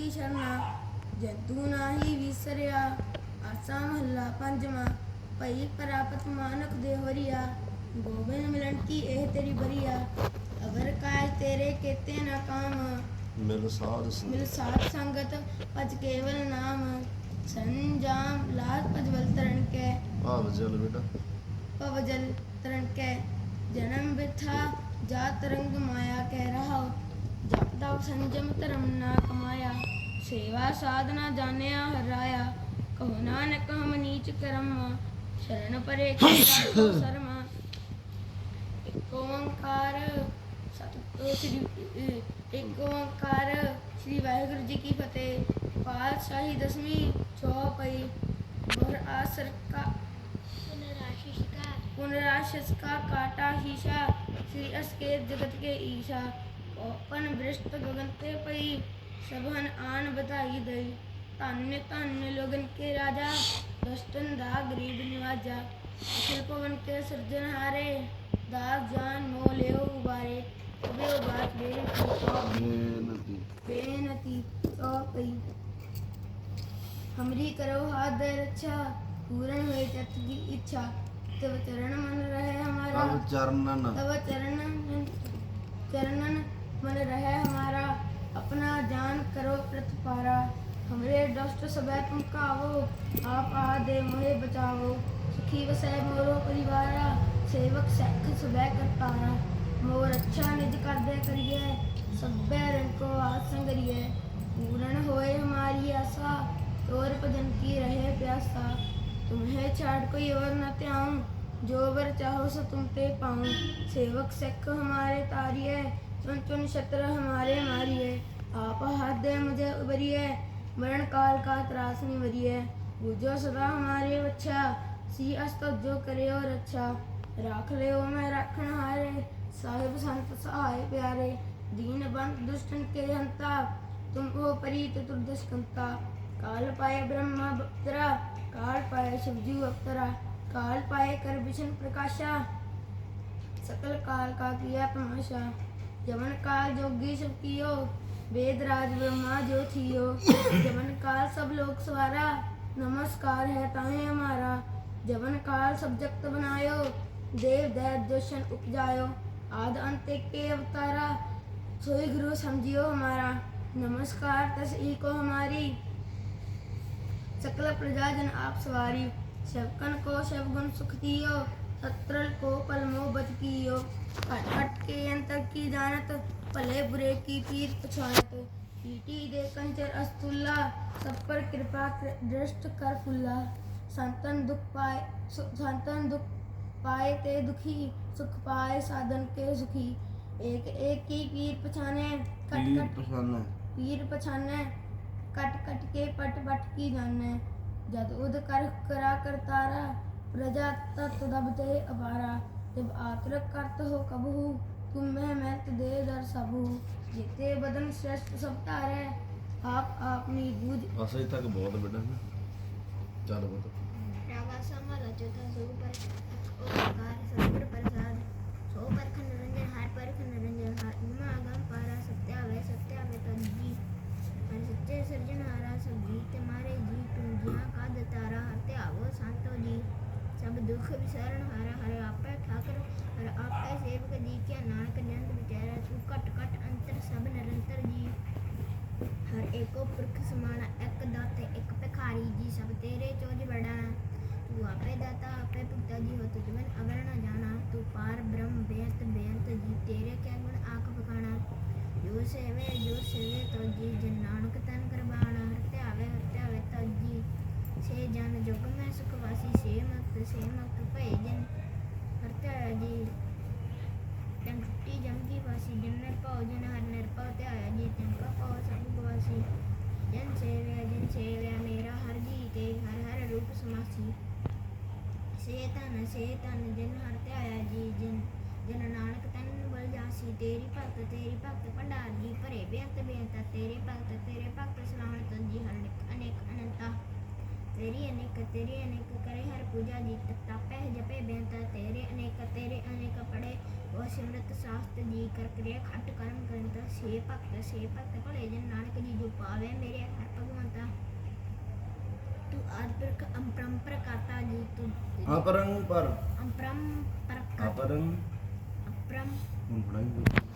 ਕੀ ਸ਼ਰਨਾ ਜੰਤੂ ਨਾਹੀ ਵਿਸਰਿਆ ਆਸਾ ਮਹੱਲਾ ਪੰਜਵਾਂ। ਭਈ ਪ੍ਰਾਪਤ ਮਾਨਕ ਦੇ ਹੋਰੀਆ ਗੋਬਿੰਦ ਮਿਲਣ ਕੀ ਇਹ ਤੇਰੀ ਬਰੀਆ। ਅਗਰ ਕਾਜ ਤੇਰੇ ਕੀਤੇ ਨਾ ਕਾਮ ਮਿਲ ਸਾਧ ਮਿਲ ਸਾਧ ਸੰਗਤ ਭਜ ਕੇਵਲ ਨਾਮ। ਸੰਜਾਮ ਲਾਜ ਭਜਵਲ ਤਰਨ ਕੈ। ਭਾਵ ਜਲ ਬੇਟਾ। ਪਵਜਲ ਤਰਨ ਕੈ। ਜਨਮ ਬਿਥਾ ਜਾਤ ਰੰਗ ਮਾਇਆ ਕਹਿ ਰਹਾ ਜਪ ਤਪ ਸੰਜਮ ਧਰਮ ਨਾ ਕਮਾਇਆ ਸੇਵਾ ਸਾਧਨਾ ਜਾਣਿਆ ਹਰਾਇਆ ਕਹੋ ਨਾਨਕ ਹਮ ਨੀਚ ਕਰਮ ਸ਼ਰਨ ਪਰੇ ਕੋ ਸਰਮਾ ਇੱਕ ਓੰਕਾਰ ਸਤਿ ਸ੍ਰੀ ਅਹ ਇੱਕ ਓੰਕਾਰ ਸ੍ਰੀ ਵਾਹਿਗੁਰੂ ਜੀ ਕੀ ਫਤਿਹ ਪਾਤਸ਼ਾਹੀ ਦਸਵੀਂ ਚੌਪਈ ਬਰ ਆਸਰ ਕਾ पुनराशस का काटा शीशा श्री अस्केत जगत के ईशा ओपन वृष्ट गगनते पई सबहन आन बताई दई। तान्य तान्य लोगन के राजा दस्तन दा गरीब निवाजा। अखिल पवन के सृजन हारे दाग जान मोह ले उबारे। अबे ओ बात मेरे तो- बेनती। बेनती तो पई। हमरी करो हाथ दे रक्षा अच्छा, पूर्ण हुए तत्व की इच्छा। तब चरण मन रहे हमारा। तब चरणन। तब चरणन चरणन मन रहे हमारा अपना जान करो प्रतिपारा हमरे दुष्ट सब तुम कावो आप आ दे मोहे बचावो सुखी वसै मोरो परिवारा सेवक सख सुबह करतारा मोर अच्छा निज कर दे करिए सब्बे रंग को आस संगरिए पूर्ण होए हमारी आशा तोर भजन की रहे प्यासा तुम्हें छाड़ कोई और न त्याऊं जो वर चाहो सो तुम ते पाऊं सेवक सिख हमारे तारिए चुन चुन शत्र हमारे मारिए आप हाथ दे मुझे उबरिए मरण काल का त्रास नहीं मरिए बुझो सदा हमारे बच्चा सी अस्त जो करे और अच्छा राख ले मैं राखण हारे साहिब संत सहाय प्यारे दीन बंद दुष्टन के हंता तुम ओ परीत दुर्दशकंता काल पाए ब्रह्मा बक्तरा काल पाए शिवजू अवतरा काल पाए कर विष्णु प्रकाशा सकल काल का किया तमाशा जमन काल जोगी सब कियो वेद राज ब्रह्मा जो थियो जमन काल सब लोग सवारा नमस्कार है ताहे हमारा जमन काल सब जगत बनायो देव दैत जोशन उपजायो आद अंत एक के अवतारा सोई गुरु समझियो हमारा नमस्कार तस ई को हमारी सकल प्रजाजन आप सवारी शवकन को शवगुण सुख दियो सत्रल को पलमो बच कियो हट ਕੀ ਜਾਣਤ ਭਲੇ ਬੁਰੇ ਕੀ ਪੀਰ ਪਛਾਨਤ ਈਟੀ ਦੇ ਕੰਚਰ ਅਸਤੁੱਲਾ ਸਭ ਪਰ ਕਿਰਪਾ ਦ੍ਰਿਸ਼ਟ ਕਰ ਫੁੱਲਾ। ਸੰਤਨ ਦੁਖ ਪਾਏ ਸੰਤਨ ਦੁਖ ਪਾਏ ਤੇ ਦੁਖੀ ਸੁਖ ਪਾਏ ਸਾਧਨ ਕੇ ਸੁਖੀ। ਇੱਕ ਇੱਕ ਹੀ ਪੀਰ ਪਛਾਨੇ ਕਟ ਕਟ ਪਛਾਨੇ ਪੀਰ ਪਛਾਨੇ ਕਟ ਕਟ ਕੇ ਪਟ ਪਟ ਕੀ ਜਾਣੇ। ਜਦ ਉਦ ਕਰ ਕਰਾ ਕਰਤਾਰਾ ਪ੍ਰਜਾ ਤਤ ਦਬ ਤੇ ਅਵਾਰਾ। ਜਬ ਆਤਰਕ ਕਰਤ ਹੋ ਕਬਹੂ करत हो कबहू तुम मैं मैत दे दर सबू जिते बदन श्रेष्ठ सब तारे आप आपनी बूझ ਅਸੇ ਤੱਕ ਬਹੁਤ ਬੇਟਾ ਚੱਲ ਬਤ रागा समाला चौथा सो पर ओकार सतगुर प्रसाद सो परख निरंजन हर परख निरंजन हर उमा अगम पारा सत्या वे सत्या वे तजी हर सच्चे सिरजनहारा सब जी तुम्हारे जी तुम जिया का दतारा हरते आवो संतो जी सब दुख ਪੁਰਖ ਸਮਾਨਾ ਇੱਕ ਦਾਤੇ ਇੱਕ ਭਿਖਾਰੀ ਜੀ ਸਭ ਤੇਰੇ ਚੋਜ ਵਡਾਣਾ ਤੂੰ ਆਪੇ ਦਾਤਾ, ਆਪੇ ਭੁਗਤਾ ਜੀ ਹੋ ਤੁਝ ਮਨ, ਅਵਰ ਨਾ ਜਾਣਾ। ਤੂੰ ਪਾਰ ਬ੍ਰਹਮ ਬੇਅੰਤ ਬੇਅੰਤ ਜੀ, ਤੇਰੇ ਕਿਆ ਗੁਣ ਆਖ ਬਖਾਣਾ। ਜੋ ਸੇਵੇ ਜੋ ਸੇਵੇ ਤੋ ਜੀ ਜਨ ਨਾਨਕ ਤਨ ਕਰਬਾਣਾ ਧਿਆਵੇ ਧਿਆਵੇ ਤੋ ਜੀ ਸੇ ਜਨ ਜੁਗ ਮੈਂ ਸੁਖ ਵਾਸੀ ਸੇ ਮਤ ਸੇ ਮਤ ਭਏ ਜਨ। ਹਰ ਧਿਆਇਆ ਜੀ, ਤਨ ਟੁੱਟੀ ਜਮਗੀ ਵਾਸੀ, ਜਨ ਨਿਰਭਉ, ਜਨ ਹਰ ਨਿਰਭਉ, ਧਿਆਇਆ ਜੀ, ਤਨ ਕਾ ਪਾਉ ਸਭ ਗਵਾਸੀ ਜਨ ਸੇਵਿਆ ਜਨ ਸੇਵਿਆ ਮੇਰਾ ਹਰ ਜੀ ਤੇ ਹਰ ਹਰ ਰੂਪ ਸਮਾਸੀ। ਸੇ ਤਨ ਸੇ ਤਨ ਜਨ ਹਰ ਧਿਆਇਆ ਜੀ, ਜਨ ਜਨ ਨਾਨਕ ਤਨ ਬਲ ਜਾਸੀ। ਤੇਰੀ ਭਗਤ ਤੇਰੀ ਭਗਤ ਭੰਡਾਰ ਜੀ, ਭਰੇ ਬੇਅੰਤ ਬੇਅੰਤ, ਤੇਰੇ ਭਗਤ ਤੇਰੇ ਭਗਤ ਸਲਾਵਣ ਤਨ ਜੀ, ਹਰ ਅਨੇਕ ਅਨੰਤਾ। ਤੇਰੀ ਅਨੇਕ ਤੇਰੀ ਅਨੇਕ, ਕਰੇ ਹਰ ਪੂਜਾ ਜੀ, ਤਪੈ, ਜਪੇ ਬੇਅੰਤ ਤੇਰੇ ਅਨੇਕ ਤੇਰੇ ਅਨੇਕ ਪੜੇ ਉਹ ਸਿਮਰਤ ਸਾਸਤ ਜੀ ਕਰ ਕਰਿਆ ਖੱਟ ਕਰਮ ਕਰੰਤ ਸੇ ਭਗਤ ਸੇ ਭਗਤ ਭਲੇ ਜਨ ਨਾਨਕ ਜੀ ਜੋ ਪਾਵੇ ਮੇਰੇ ਹਰ ਭਗਵੰਤਾ ਤੂੰ ਅਰਪਰ ਅੰਪਰੰਪਰ ਕਰਤਾ ਜੀ ਤੂੰ ਪਰ। ਅੰਪਰੰਪਰ ਕਰਤਾ ਅਪਰੰਗ ਅਪਰੰ ਹੁਣ ਪੜਾਂਗੇ